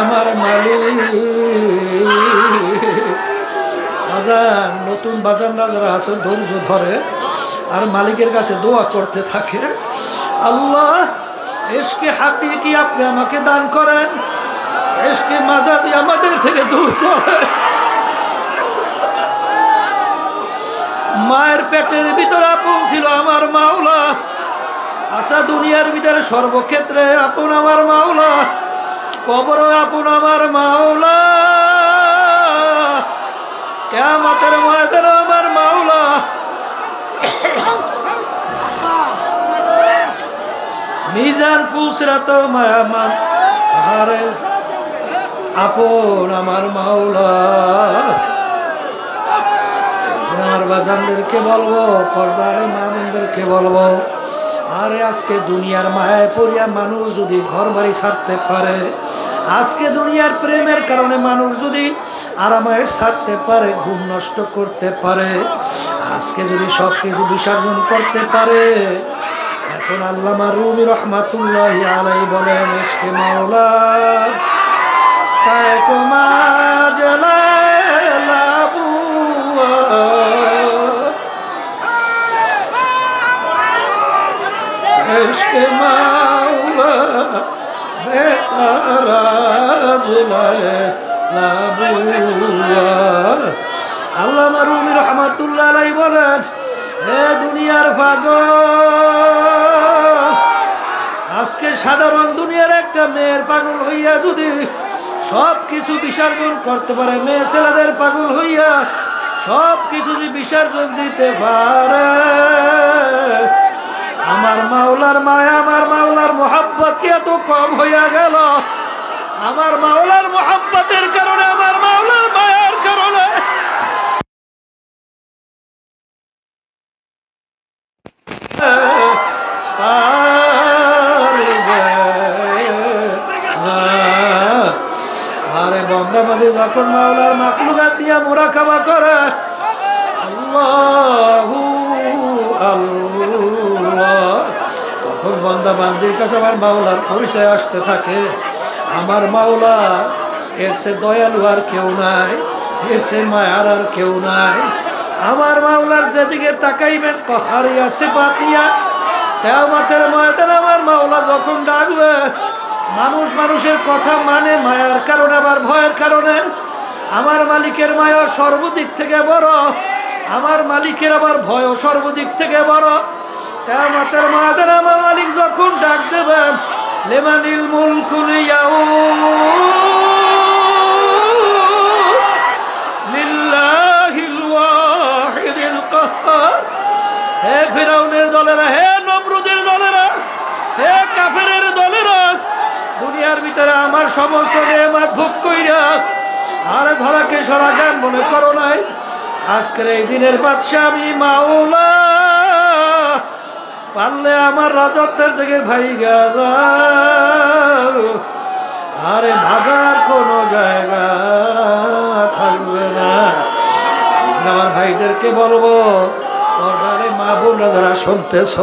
আমার মালিক। বাজার নতুন বাজার না যারা আছে ধৈর্য ধরে। আর মালিকের কাছে দোয়া করতে থাকে। আল্লাহ, এসকে হাতি কি আপনি আমাকে দান করেন? এসকে মাজারি আমাদের থেকে দূর করে মায়ের পেটের ভিতরে আপন আমার মাওলা। আশা দুনিয়ার ভিতরে সর্বক্ষেত্রে আপন আমার মাওলা, কবর আপন আমার মাওলা। কেমতের ময়দান আমার মাওলা। মিজান পুসরা তো মায়ামান আরে আপন আমার মাওলা। আমার বাজানদেরকে বলব, পর্দারে মামুনদেরকে বলব আরে আজকে দুনিয়ার মায়ায় পড়িয়া মানুষ যদি ঘর বাড়ি ছাড়তে পারে, আজকে দুনিয়ার প্রেমের কারণে মানুষ যদি আরামায়ের ছাড়তে পারে, ঘুম নষ্ট করতে পারে, আজকে যদি সব কিছু বিসর্জন করতে পারে, এখন আল্লামা রুমি রহমাতুল্লাহ আলাই বলেন এসকে মাওলা কায় কুমা জলাবুয়া عشق مولا বেতারাজ আল্লাহ মারুমি রহমাতুল্লাহ আলাই বলেন হে দুনিয়ার পাগল, আজকে সাধারণ দুনিয়ার একটা মেয়ের পাগল হইয়া যদি সব কিছু বিসর্জন করতে পারে, মেয়ে ছেলেদের পাগল হইয়া সব কিছু বিসর্জন দিতে পারে আমার মাওলার মায়া, আমার মাওলার মোহাব্বত কি এত কম হইয়া গেল? আমার মাওলার মোহাব্বতের কারণে, আমার মাওলার মায়ার কারণে। আরে বন্দাবাদী যখন মাওলার বন্দা বান্দির কাছে আমার মাওলার পরিচয় আসতে থাকে। আমার মাওলা, এর সে দয়ালু আর কেউ নাই, এর সে মায়ার আর কেউ নাই। আমার মাওলার যেদিকে তাকাইবেন কহারি আছে পাতিয়া তেমাতের ময়দান আমার মাওলা যখন ডাকবে, মানুষ মানুষের কথা মানে মায়ার কারণে, আবার ভয়ের কারণে। আমার মালিকের মায়া সর্বদিক থেকে বড়, আমার মালিকের আবার ভয় সর্বদিক থেকে বড়। কেমতের মাদের আমার মালিক যখন ডাক দেবেন, লেমানিল মুলকুল লিল্লাহিল ওয়াহিদিল কাহ্হার হে ফিরাউনের দলেরা, হে নমরুদের দলেরা, হে কাফেরের দলেরা, দুনিয়ার ভিতরে আমার সমস্ত নেমাত ভোগ কইরা আর ধরাকে সরা জ্ঞান মনে করো নাই। আজকের এই দিনের বাদশাহ আমি মাওলা পারলে আমার রাজত্বের থেকে ভাই গেল আরে ভাগার কোনো জায়গা থাকবে না। আমার ভাইদেরকে বলব পর্দারে মা বোনরা যারা শুনতেছ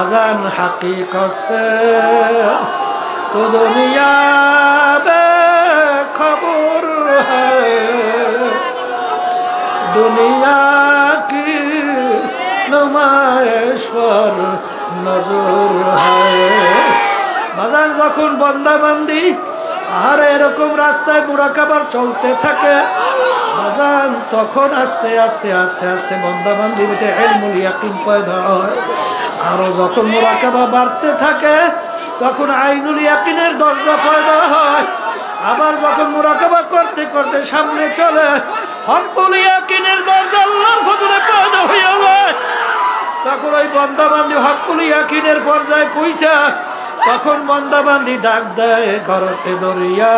আজান হাকি কসে তো দুনিয়া খবর হ্যায় নমায়েশ্বর নজর হায়। বাজার যখন বন্দাবান্দি, আর এরকম রাস্তায় বুড়াকাবার চলতে থাকে, বাজান তখন আস্তে আস্তে আস্তে আস্তে বন্দাবান্দি মিটে এলমুল ইয়াকিন পয়দা হয়। আরও যখন মুরাকাবা বাড়তে থাকে, তখন আইনুল ইয়াকিনের দরজা পয়দা হয়। আবার যখন মুরাকাবা করতে করতে সামনে চলে হকুল ইয়াকিনের দরজা আল্লাহর ফজরে পয়দা হয়ে যায়। তখন ওই বন্দাবান্দি হকুল ইয়াকিনের পর্যায়ে পয়সা তখন বন্দাবান্দি ডাক দেয় ঘরতে দরিয়া।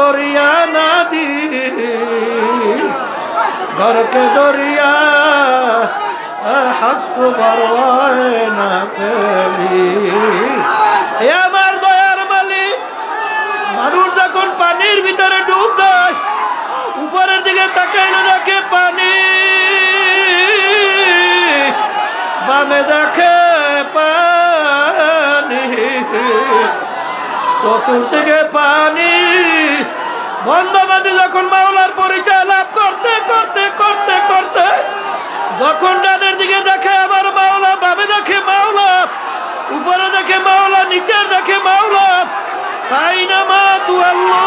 দরিয়া নাদি ঘরকে দরিয়া। হাস্ত বরওয়ায় না আমার দয়ার মালিক, মানুষ যখন পানির ভিতরে ডুব দেয় উপরের দেখে পানি। চতুর্দিকে পানি। বন্ধবাদী যখন মাওলার পরিচয় লাভ করতে করতে করতে করতে, যখন ডানের দিকে দেখে আবার মাওলা, বামে দেখে মাওলা, উপরে দেখে মাওলা নিচে দেখে মাওলা, তাই না মা তু আল্লাহ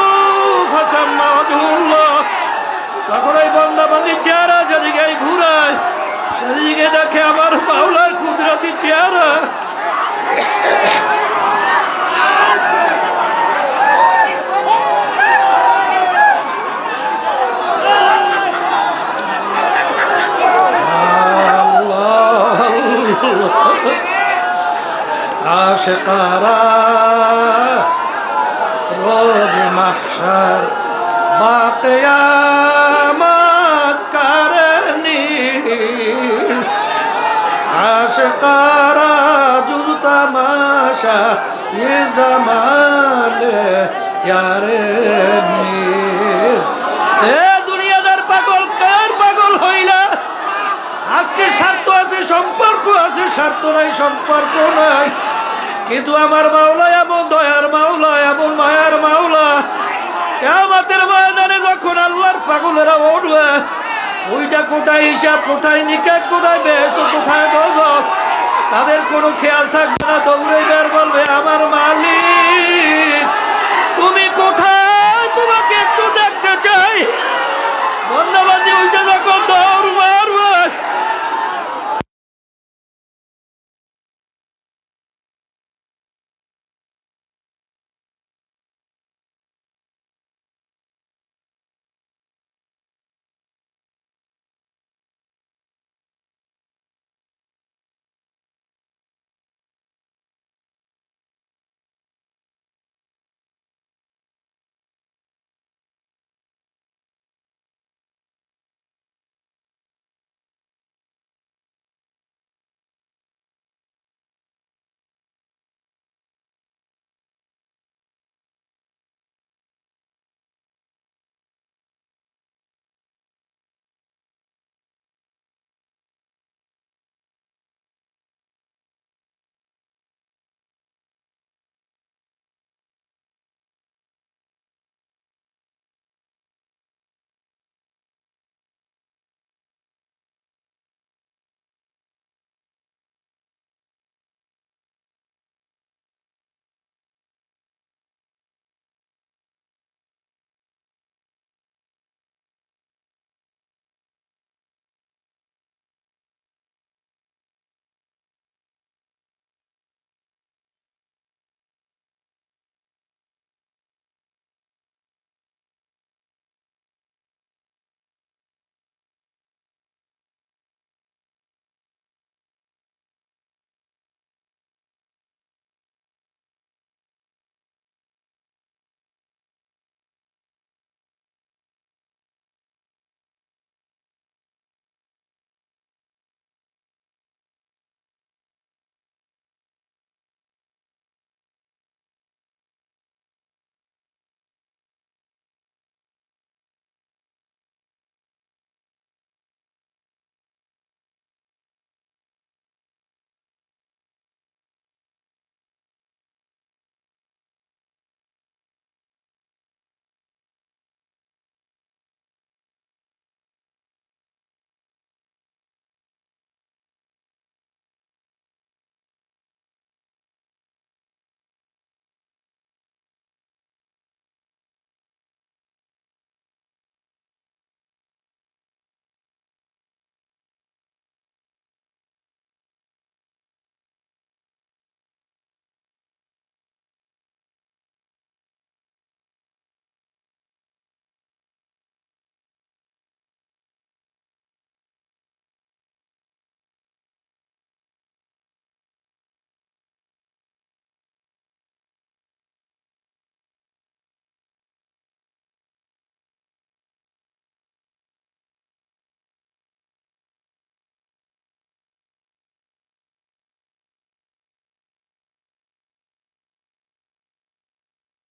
তখন ওই বন্দাবান্দি চেহারা যেদিকে ঘুরায় সেদিকে দেখে আমার মাওলার কুদরতি চেহারা। আশকারা ভালোবাসা এ জামাল এ দুনিয়াদার পাগল, কার পাগল হইলা? আজকে স্বার্থ আছে, সম্পর্ক আছে, স্বার্থ নাই, সম্পর্ক নাই। কিন্তু আমার মাওলা এমন দয়ার মাওলা এমন মায়ার মাওলা আমাদের ময়দানে যখন আল্লাহর পাগলেরা উঠবে ওইটা কোথায় হিসাব, কোথায় নিকাজ কোথায় বেশ, কোথায় গজব তাদের কোনো খেয়াল থাকবে না দৌড়ে বের বলবে, আমার মালিক, তুমি কোথায়? তোমাকে একটু দেখতে চাই। বন্ধবাদী ওইটা যখন দৌড়